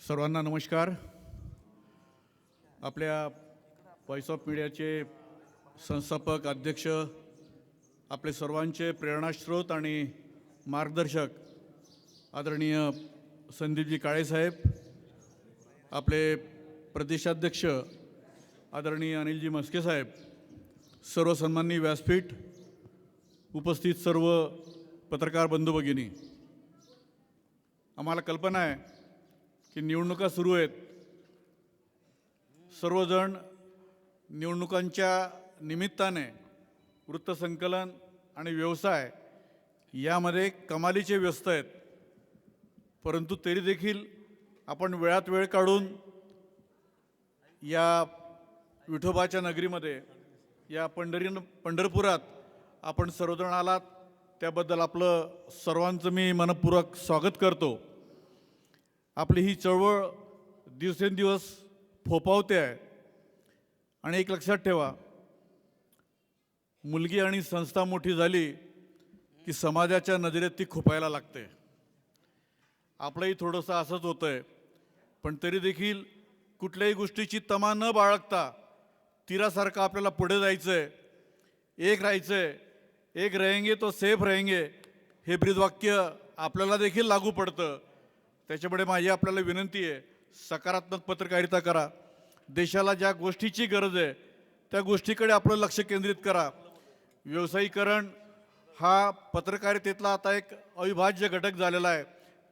सर्वांना नमस्कार. आपल्या व्हॉइस ऑफ मीडियाचे संस्थापक अध्यक्ष आपले सर्वांचे प्रेरणास्रोत आणि मार्गदर्शक आदरणीय संदीपजी काळेसाहेब आपले प्रदेशाध्यक्ष आदरणीय अनिलजी मस्के साहेब सर्व सन्माननीय व्यासपीठ उपस्थित सर्व पत्रकार बंधू भगिनी. आम्हाला कल्पना आहे की निवडणुका सुरू आहेत. सर्वजण निवडणुकांच्या निमित्ताने वृत्तसंकलन आणि व्यवसाय यामध्ये कमालीचे व्यस्त आहेत. परंतु तरी देखील आपण वेळात वेळ काढून या विठोबाच्या नगरीमध्ये या पंढरी पंढरपुरात आपण सर्वजण आलात. त्याबद्दल आपलं सर्वांचं मी मनपूर्वक स्वागत करतो. आपली ही चळवळ दिवसेंदिवस फोपावते आहे. आणि एक लक्षात ठेवा मुलगी आणि संस्था मोठी झाली की समाजाच्या नजरेत ती खुपायला लागते. आपलंही थोडंसं असंच होतं आहे पण तरी देखील कुठल्याही गोष्टीची तमा न बाळगता तीरासारखं आपल्याला पुढे जायचं आहे एक राहायचं आहे एक रहेंगे तो सेफ रहेंगे हे ब्रीदवाक्य आपल्याला देखील लागू पडतं. त्याच्यामुळे माझी आपल्याला विनंती आहे सकारात्मक पत्रकारिता करा. देशाला ज्या गोष्टीची गरज आहे त्या गोष्टीकडे आपलं लक्ष केंद्रित करा. व्यावसायीकरण हा पत्रकारितेतला आता एक अविभाज्य घटक झालेला आहे.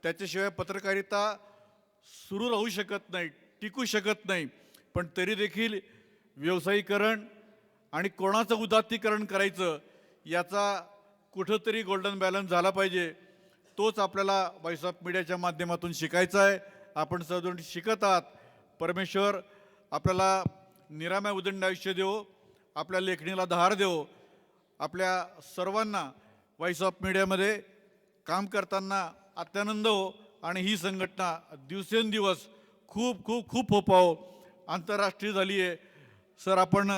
त्याच्याशिवाय पत्रकारिता सुरू राहू शकत नाही टिकू शकत नाही. पण तरी देखील व्यावसायीकरण आणि कोणाचं उदात्तीकरण करायचं याचा कुठंतरी गोल्डन बॅलन्स झाला पाहिजे. तोच आपल्याला व्हॉइस ऑफ मीडियाच्या माध्यमातून शिकायचा आहे. आपण सर्वजण शिकत आहात. परमेश्वर आपल्याला निराम्या उदंड आयुष्य देव आपल्या लेखणीला धार देव. आपल्या सर्वांना व्हॉइस ऑफ मीडियामध्ये काम करताना अत्यानंद हो आणि ही संघटना दिवसेंदिवस खूप खूप खूप फोपाव आंतरराष्ट्रीय झाली आहे. सर आपण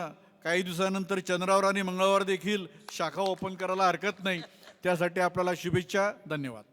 काही दिवसानंतर चंद्रावर आणि मंगळवार देखील शाखा ओपन करायला हरकत नाही. त्यासाठी आपल्याला शुभेच्छा धन्यवाद.